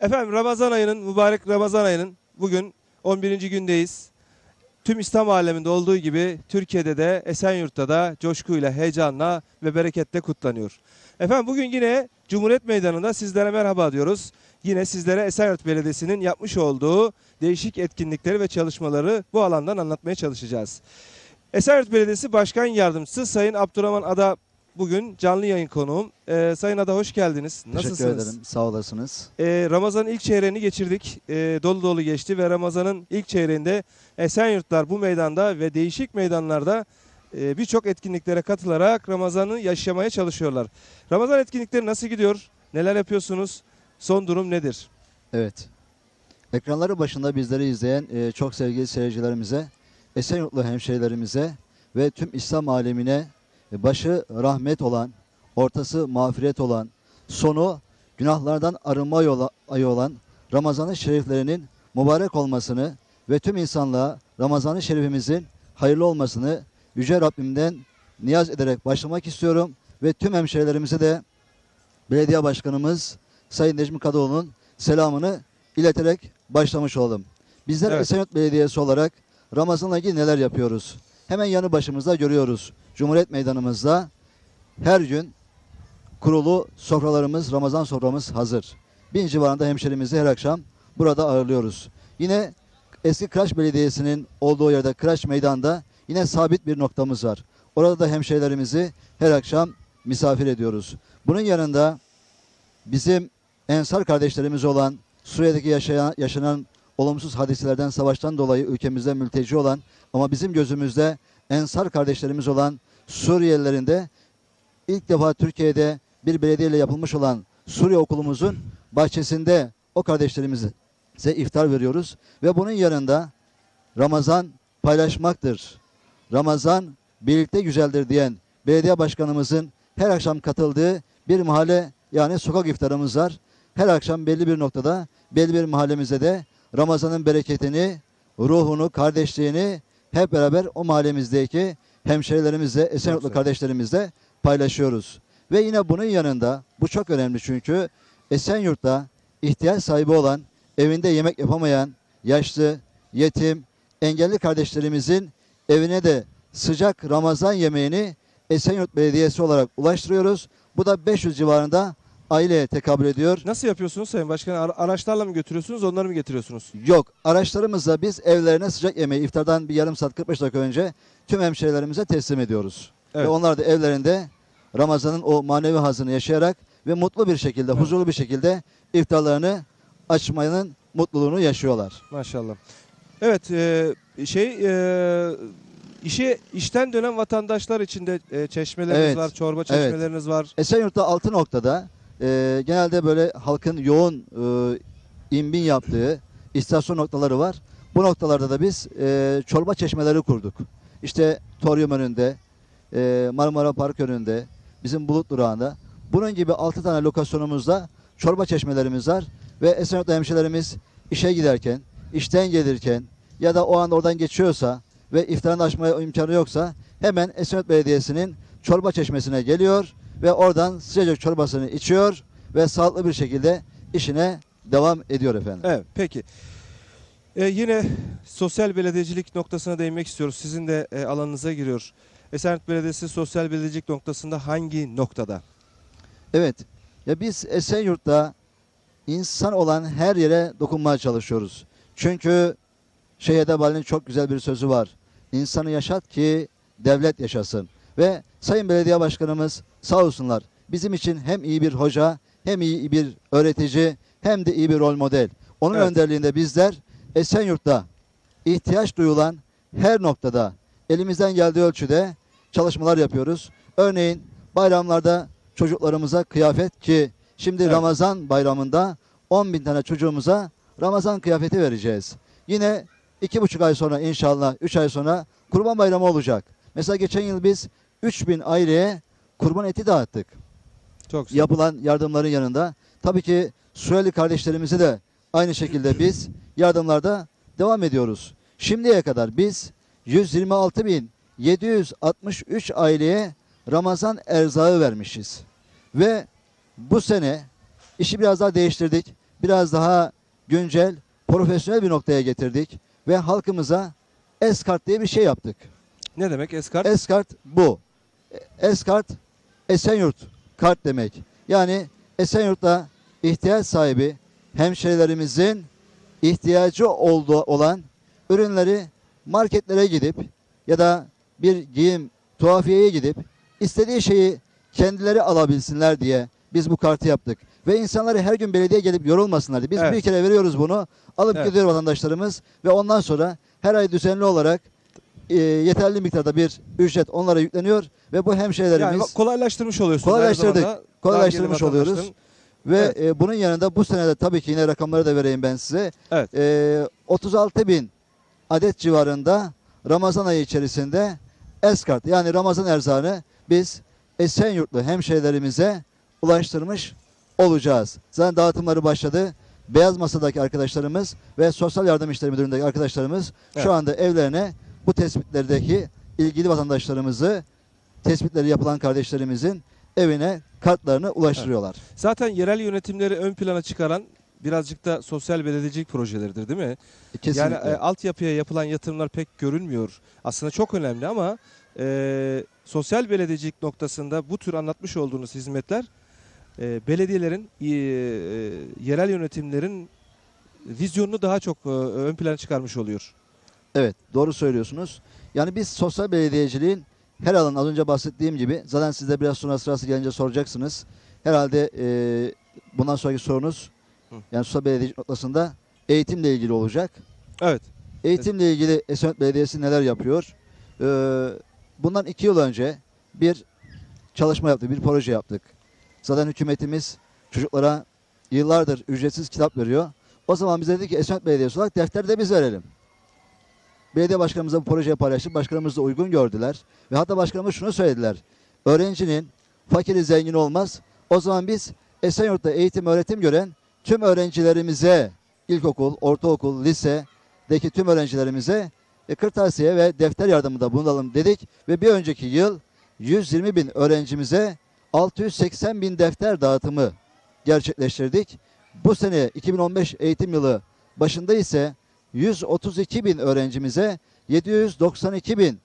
Efendim Ramazan ayının, mübarek Ramazan ayının bugün 11. gündeyiz. Tüm İslam aleminde olduğu gibi Türkiye'de de Esenyurt'ta da coşkuyla, heyecanla ve bereketle kutlanıyor. Efendim bugün yine Cumhuriyet Meydanı'nda sizlere merhaba diyoruz. Yine sizlere Esenyurt Belediyesi'nin yapmış olduğu değişik etkinlikleri ve çalışmaları bu alandan anlatmaya çalışacağız. Esenyurt Belediyesi Başkan Yardımcısı Sayın Abdurrahman Ada bugün canlı yayın konuğum. Ee, Sayın Ada hoş geldiniz. Nasılsınız? Teşekkür ederim. Sağ olasınız. Ee, Ramazan'ın ilk çeyreğini geçirdik. Ee, dolu dolu geçti ve Ramazan'ın ilk çeyreğinde Esenyurtlar bu meydanda ve değişik meydanlarda e, birçok etkinliklere katılarak Ramazan'ı yaşamaya çalışıyorlar. Ramazan etkinlikleri nasıl gidiyor? Neler yapıyorsunuz? Son durum nedir? Evet. Ekranları başında bizleri izleyen e, çok sevgili seyircilerimize, Esenyurtlu hemşehrilerimize ve tüm İslam alemine başı rahmet olan, ortası mağfiret olan, sonu günahlardan arınma ayı olan Ramazan-ı Şeriflerinin mübarek olmasını ve tüm insanlığa Ramazan-ı Şerifimizin hayırlı olmasını Yüce Rabbimden niyaz ederek başlamak istiyorum ve tüm hemşehrilerimize de belediye başkanımız Sayın Necmi Kadıoğlu'nun selamını ileterek başlamış oldum. Bizler Evet. Esenyurt Belediyesi olarak Ramazan'la ilgili neler yapıyoruz? Hemen yanı başımızda görüyoruz. Cumhuriyet Meydanımızda her gün kurulu sofralarımız, Ramazan soframız hazır. Bin civarında hemşerimizi her akşam burada ağırlıyoruz. Yine eski Kıraç Belediyesi'nin olduğu yerde Kıraç Meydan'da yine sabit bir noktamız var. Orada da hemşehrilerimizi her akşam misafir ediyoruz. Bunun yanında bizim Ensar kardeşlerimiz olan Suriye'deki yaşayan, yaşanan olumsuz hadiselerden, savaştan dolayı ülkemizde mülteci olan ama bizim gözümüzde Ensar kardeşlerimiz olan Suriyelilerin de ilk defa Türkiye'de bir belediyeyle yapılmış olan Suriye okulumuzun bahçesinde o kardeşlerimize iftar veriyoruz ve bunun yanında Ramazan paylaşmaktır. Ramazan birlikte güzeldir diyen belediye başkanımızın her akşam katıldığı bir mahalle yani sokak iftarımız var. Her akşam belli bir noktada belli bir mahallemizde de Ramazan'ın bereketini, ruhunu, kardeşliğini hep beraber o mahallemizdeki hemşehrilerimizle, Esenyurtlu kardeşlerimizle paylaşıyoruz. Ve yine bunun yanında bu çok önemli çünkü Esenyurt'ta ihtiyaç sahibi olan, evinde yemek yapamayan, yaşlı, yetim, engelli kardeşlerimizin evine de sıcak Ramazan yemeğini Esenyurt Belediyesi olarak ulaştırıyoruz. Bu da 500 civarında aileye tekabül ediyor. Nasıl yapıyorsunuz Sayın Başkan? Ara- Araçlarla mı götürüyorsunuz, onları mı getiriyorsunuz? Yok. Araçlarımızla biz evlerine sıcak yemeği iftardan bir yarım saat 45 dakika önce tüm hemşehrilerimize teslim ediyoruz. Evet. Ve onlar da evlerinde Ramazan'ın o manevi hazını yaşayarak ve mutlu bir şekilde, huzurlu bir şekilde iftarlarını açmanın mutluluğunu yaşıyorlar. Maşallah. Evet, e, şey e, işe işten dönen vatandaşlar için de e, çeşmeleriniz Evet, var, çorba evet. çeşmeleriniz var. Esenyurt'ta altı noktada e, genelde böyle halkın yoğun e, inbin yaptığı istasyon noktaları var. Bu noktalarda da biz e, çorba çeşmeleri kurduk. İşte Toryum önünde, e, Marmara Park önünde, bizim Bulut durağında. Bunun gibi altı tane lokasyonumuzda çorba çeşmelerimiz var. Ve Esenyurt'ta hemşehrilerimiz işe giderken, işten gelirken ya da o an oradan geçiyorsa ve iftarını açmaya imkanı yoksa hemen Esenyurt Belediyesi'nin çorba çeşmesine geliyor ve oradan sıcacık çorbasını içiyor ve sağlıklı bir şekilde işine devam ediyor efendim. Evet, peki. E, yine sosyal belediyecilik noktasına değinmek istiyoruz. Sizin de e, alanınıza giriyor. Esenyurt Belediyesi sosyal belediyecilik noktasında hangi noktada? Evet. Ya biz Esenyurt'ta insan olan her yere dokunmaya çalışıyoruz. Çünkü Şeyh Bali'nin çok güzel bir sözü var. İnsanı yaşat ki devlet yaşasın. Ve Sayın Belediye Başkanımız sağ olsunlar bizim için hem iyi bir hoca hem iyi bir öğretici hem de iyi bir rol model. Onun Evet. önderliğinde bizler Esenyurt'ta ihtiyaç duyulan her noktada elimizden geldiği ölçüde çalışmalar yapıyoruz. Örneğin bayramlarda çocuklarımıza kıyafet ki şimdi Evet. Ramazan bayramında 10 bin tane çocuğumuza Ramazan kıyafeti vereceğiz. Yine iki buçuk ay sonra inşallah üç ay sonra kurban bayramı olacak. Mesela geçen yıl biz 3 bin aileye kurban eti dağıttık. Çok güzel. Yapılan yardımların yanında. Tabii ki Suriyeli kardeşlerimizi de aynı şekilde biz yardımlarda devam ediyoruz. Şimdiye kadar biz 126.763 aileye Ramazan erzağı vermişiz. Ve bu sene işi biraz daha değiştirdik. biraz daha güncel, profesyonel bir noktaya getirdik ve halkımıza Eskart diye bir şey yaptık. Ne demek Eskart? Eskart bu. Eskart Esenyurt kart demek. Yani Esenyurt'ta ihtiyaç sahibi hemşerilerimizin ihtiyacı olduğu olan ürünleri marketlere gidip ya da bir giyim tuhafiyeye gidip istediği şeyi kendileri alabilsinler diye biz bu kartı yaptık. Ve insanları her gün belediye gelip yorulmasınlar diye. Biz Evet. bir kere veriyoruz bunu. Alıp Evet. gidiyor vatandaşlarımız ve ondan sonra her ay düzenli olarak e, yeterli miktarda bir ücret onlara yükleniyor ve bu hemşehrilerimiz yani kolaylaştırmış oluyorsunuz. Kolaylaştırdık. zamanda. Kolaylaştırmış Daha geri oluyoruz. vatandaşların- ve Evet. e, bunun yanında bu senede tabii ki yine rakamları da vereyim ben size. Evet. E, 36 bin adet civarında Ramazan ayı içerisinde Eskart yani Ramazan erzağını biz Esenyurtlu hemşehrilerimize ulaştırmış olacağız. Zaten dağıtımları başladı. Beyaz Masa'daki arkadaşlarımız ve Sosyal Yardım İşleri Müdürlüğü'ndeki arkadaşlarımız Evet. şu anda evlerine bu tespitlerdeki ilgili vatandaşlarımızı tespitleri yapılan kardeşlerimizin evine kartlarını ulaştırıyorlar. Zaten yerel yönetimleri ön plana çıkaran birazcık da sosyal belediyecilik projeleridir değil mi? Kesinlikle. Yani e, altyapıya yapılan yatırımlar pek görülmüyor. Aslında çok önemli ama e, sosyal belediyecilik noktasında bu tür anlatmış olduğunuz hizmetler e, belediyelerin, e, e, yerel yönetimlerin vizyonunu daha çok e, ön plana çıkarmış oluyor. Evet doğru söylüyorsunuz. Yani biz sosyal belediyeciliğin her alan az önce bahsettiğim gibi zaten siz de biraz sonra sırası gelince soracaksınız. Herhalde e, bundan sonraki sorunuz yani sosyal belediyecilik noktasında eğitimle ilgili olacak. Evet. Eğitimle ilgili Esenyurt Belediyesi neler yapıyor? Ee, bundan iki yıl önce bir çalışma yaptık, bir proje yaptık. Zaten hükümetimiz çocuklara yıllardır ücretsiz kitap veriyor. O zaman biz dedik ki Esenyurt Belediyesi olarak defteri de biz verelim. Belediye başkanımızla bu projeyi paylaştık. Başkanımız uygun gördüler. Ve hatta başkanımız şunu söylediler. Öğrencinin fakiri zengin olmaz. O zaman biz Esenyurt'ta eğitim öğretim gören tüm öğrencilerimize ilkokul, ortaokul, lisedeki tüm öğrencilerimize e, kırtasiye ve defter yardımında bulunalım dedik. Ve bir önceki yıl 120 bin öğrencimize 680 bin defter dağıtımı gerçekleştirdik. Bu sene 2015 eğitim yılı başında ise 132 bin öğrencimize 792 bin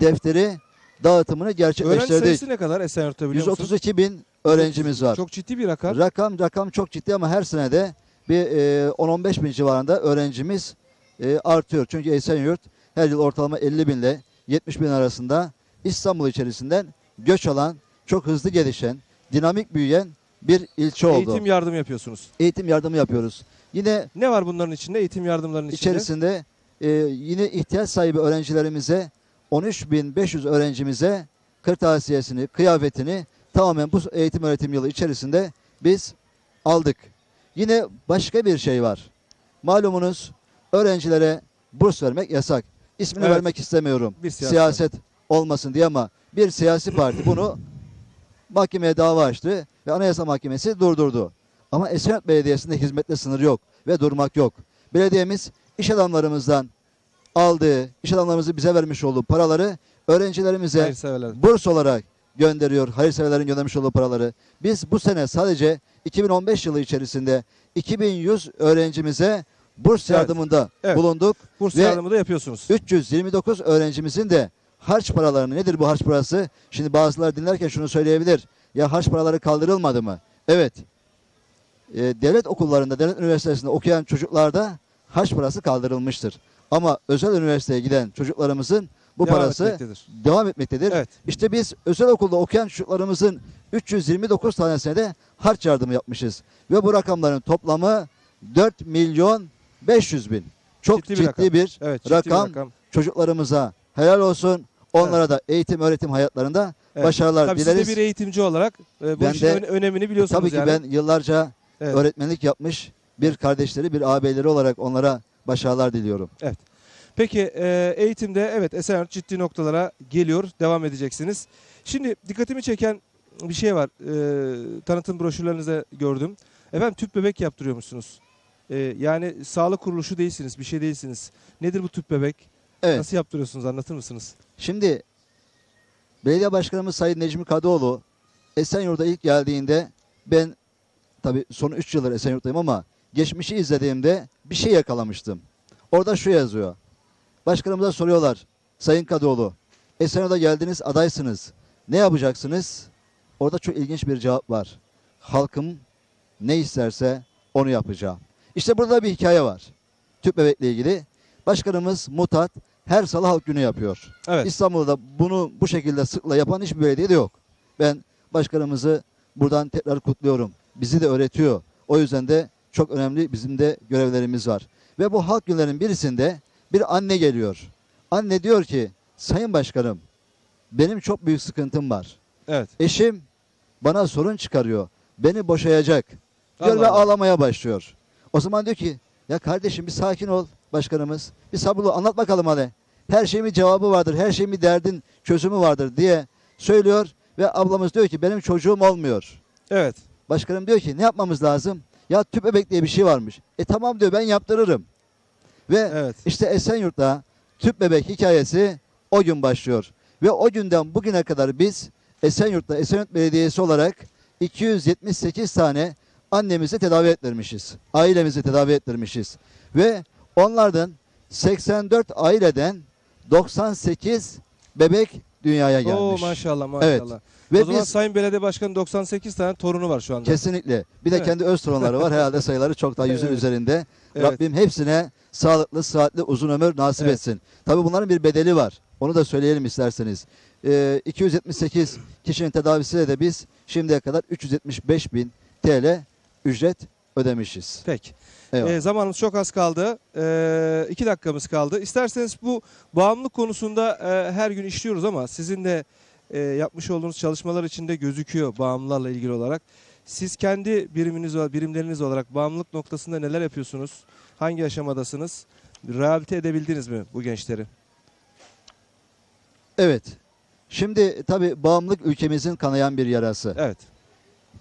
defteri dağıtımını Öğrenci gerçekleştirdik. sayısı ne kadar Esenyurt'ta biliyor musunuz? 132 bin öğrencimiz var. Çok ciddi bir rakam. Rakam rakam çok ciddi ama her senede bir e, 10-15 bin civarında öğrencimiz e, artıyor. Çünkü Esenyurt her yıl ortalama 50 bin ile 70 bin arasında İstanbul içerisinden göç alan, çok hızlı gelişen, dinamik büyüyen bir ilçe oldu. Eğitim Eğitim, yardım yapıyorsunuz. yardımı yapıyoruz. Yine Ne var bunların içinde? Eğitim yardımlarının içinde. içerisinde e, yine ihtiyaç sahibi öğrencilerimize 13.500 öğrencimize kırtasiyesini, kıyafetini tamamen bu eğitim öğretim yılı içerisinde biz aldık. Yine başka bir şey var. Malumunuz öğrencilere burs vermek yasak. İsmini Evet. vermek istemiyorum. Bir siyasi Siyaset olmasın diye ama bir siyasi parti bunu mahkemeye dava açtı ve Anayasa Mahkemesi durdurdu. Ama Esenyurt Belediyesi'nde hizmette sınır yok ve durmak yok. Belediyemiz iş adamlarımızdan aldığı, iş adamlarımızın bize vermiş olduğu paraları öğrencilerimize burs olarak gönderiyor. Hayırseverlerin göndermiş olduğu paraları. Biz bu sene sadece 2015 yılı içerisinde 2100 öğrencimize burs Evet, yardımında evet. bulunduk. Burs Ve- yardımı da yapıyorsunuz. 329 öğrencimizin de harç paralarını nedir bu harç parası? Şimdi bazıları dinlerken şunu söyleyebilir. Ya harç paraları kaldırılmadı mı? Evet. Ee, devlet okullarında, devlet üniversitesinde okuyan çocuklarda harç parası kaldırılmıştır. Ama özel üniversiteye giden çocuklarımızın bu Devam parası etmektedir. devam etmektedir. Evet. İşte biz özel okulda okuyan çocuklarımızın 329 tanesine de harç yardımı yapmışız. Ve bu rakamların toplamı 4 milyon 500 bin. Çok Ciddi ciddi, bir bir, rakam. Evet. ciddi bir rakam rakam. çocuklarımıza helal olsun. Onlara da eğitim öğretim hayatlarında Evet. başarılar Tabii dileriz. siz de bir eğitimci olarak e, bu Ben işin de- ön- önemini biliyorsunuz Tabii ki yani. ben yıllarca Evet. öğretmenlik yapmış bir kardeşleri, bir ağabeyleri olarak onlara başarılar diliyorum. Peki e, eğitimde evet Esenyurt ciddi noktalara geliyor. Devam edeceksiniz. Şimdi dikkatimi çeken bir şey var. E, tanıtım broşürlerinizde gördüm. Efendim tüp bebek yaptırıyormuşsunuz. E, yani sağlık kuruluşu değilsiniz. Bir şey değilsiniz. Nedir bu tüp bebek? Evet. Nasıl yaptırıyorsunuz anlatır mısınız? Şimdi belediye başkanımız Sayın Necmi Kadıoğlu Esenyurt'a ilk geldiğinde ben tabii son 3 yıldır Esenyurt'tayım ama geçmişi izlediğimde bir şey yakalamıştım. Orada şu yazıyor. Başkanımıza soruyorlar. Sayın Kadıoğlu, Esenyurt'a geldiniz adaysınız. Ne yapacaksınız? Orada çok ilginç bir cevap var. Halkım ne isterse onu yapacağım. İşte burada bir hikaye var. Tüp bebekle ilgili. Başkanımız Mutat her salı halk günü yapıyor. Evet. İstanbul'da bunu bu şekilde sıkla yapan hiçbir belediye de yok. Ben başkanımızı buradan tekrar kutluyorum. Bizi de öğretiyor. O yüzden de çok önemli bizim de görevlerimiz var. Ve bu halk günlerinin birisinde bir anne geliyor. Anne diyor ki sayın başkanım benim çok büyük sıkıntım var. Evet. Eşim bana sorun çıkarıyor. Beni boşayacak. Diyor Allah ve Allah. ağlamaya başlıyor. O zaman diyor ki ya kardeşim bir sakin ol başkanımız. Bir sabırlı anlat bakalım hadi. Her şeyin bir cevabı vardır. Her şeyin bir derdin çözümü vardır diye söylüyor. Ve ablamız diyor ki benim çocuğum olmuyor. Evet. Başkanım diyor ki ne yapmamız lazım? Ya tüp bebek diye bir şey varmış. E tamam diyor ben yaptırırım. Ve Evet. işte Esenyurt'ta tüp bebek hikayesi o gün başlıyor. Ve o günden bugüne kadar biz Esenyurt'ta Esenyurt Belediyesi olarak 278 tane annemizi tedavi ettirmişiz. Ailemizi tedavi ettirmişiz. Ve onlardan 84 aileden 98 bebek dünyaya gelmiş. Oo maşallah maşallah. Evet. Ve o zaman biz Sayın Belediye Başkanı 98 tane torunu var şu anda. kesinlikle bir de Evet. kendi öz torunları var. Herhalde sayıları çok daha yüzün Evet. üzerinde. Evet. Rabbim hepsine sağlıklı, sıhhatli, uzun ömür nasip Evet. etsin. Tabii bunların bir bedeli var. Onu da söyleyelim isterseniz. Ee, 278 kişinin tedavisiyle de biz şimdiye kadar 375 bin TL ücret ödemişiz. Peki. Eyvallah. Ee, zamanımız çok az kaldı. Ee, iki dakikamız kaldı. İsterseniz bu bağımlılık konusunda e, her gün işliyoruz ama sizin de e, yapmış olduğunuz çalışmalar içinde gözüküyor bağımlılarla ilgili olarak. Siz kendi biriminiz birimleriniz olarak bağımlılık noktasında neler yapıyorsunuz? Hangi aşamadasınız? Rehabilite edebildiniz mi bu gençleri? Evet. Şimdi tabii bağımlılık ülkemizin kanayan bir yarası. Evet.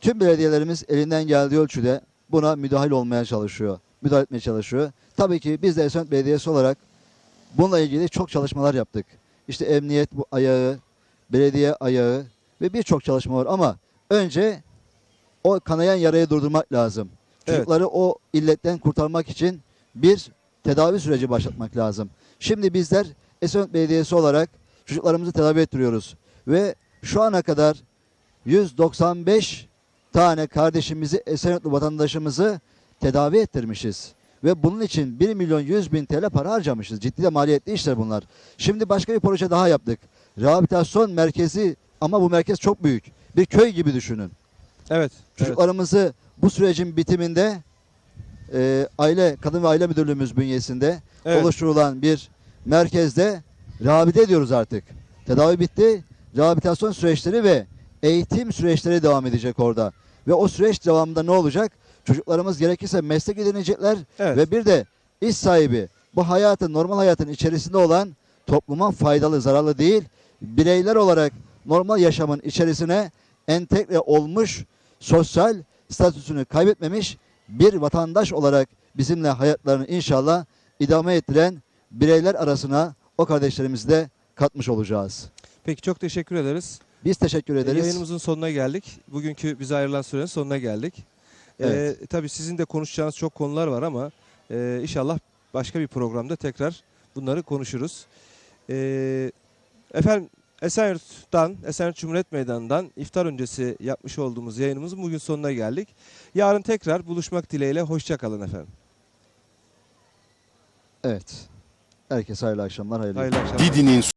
Tüm belediyelerimiz elinden geldiği ölçüde buna müdahil olmaya çalışıyor. Müdahale etmeye çalışıyor. Tabii ki biz de Esenyurt Belediyesi olarak bununla ilgili çok çalışmalar yaptık. İşte emniyet bu ayağı, belediye ayağı ve birçok çalışma var ama önce o kanayan yarayı durdurmak lazım. Evet. Çocukları o illetten kurtarmak için bir tedavi süreci başlatmak lazım. Şimdi bizler Esenyurt Belediyesi olarak çocuklarımızı tedavi ettiriyoruz. Ve şu ana kadar 195 tane kardeşimizi, Esenyurtlu vatandaşımızı tedavi ettirmişiz. Ve bunun için 1 milyon 100 bin TL para harcamışız. Ciddi de maliyetli işler bunlar. Şimdi başka bir proje daha yaptık. Rehabilitasyon merkezi ama bu merkez çok büyük. Bir köy gibi düşünün. Evet. evet. Çocuklarımızı bu sürecin bitiminde e, aile kadın ve aile müdürlüğümüz bünyesinde Evet. oluşturulan bir merkezde rehabilite ediyoruz artık. Tedavi bitti. Rehabilitasyon süreçleri ve eğitim süreçleri devam edecek orada. Ve o süreç devamında ne olacak? Çocuklarımız gerekirse meslek edinecekler Evet. ve bir de iş sahibi bu hayatın normal hayatın içerisinde olan topluma faydalı, zararlı değil, bireyler olarak normal yaşamın içerisine entegre olmuş, sosyal statüsünü kaybetmemiş bir vatandaş olarak bizimle hayatlarını inşallah idame ettiren bireyler arasına o kardeşlerimizi de katmış olacağız. Peki çok teşekkür ederiz. Biz teşekkür ederiz. Yayınımızın sonuna geldik. Bugünkü bize ayrılan sürenin sonuna geldik. Evet. Ee, tabii sizin de konuşacağınız çok konular var ama e, inşallah başka bir programda tekrar bunları konuşuruz. Ee, efendim Esenyurt'tan, Esenyurt Cumhuriyet Meydanı'ndan iftar öncesi yapmış olduğumuz yayınımızın bugün sonuna geldik. Yarın tekrar buluşmak dileğiyle hoşçakalın efendim. Evet. Herkese hayırlı akşamlar, hayırlı Hayırlı akşamlar. Didinin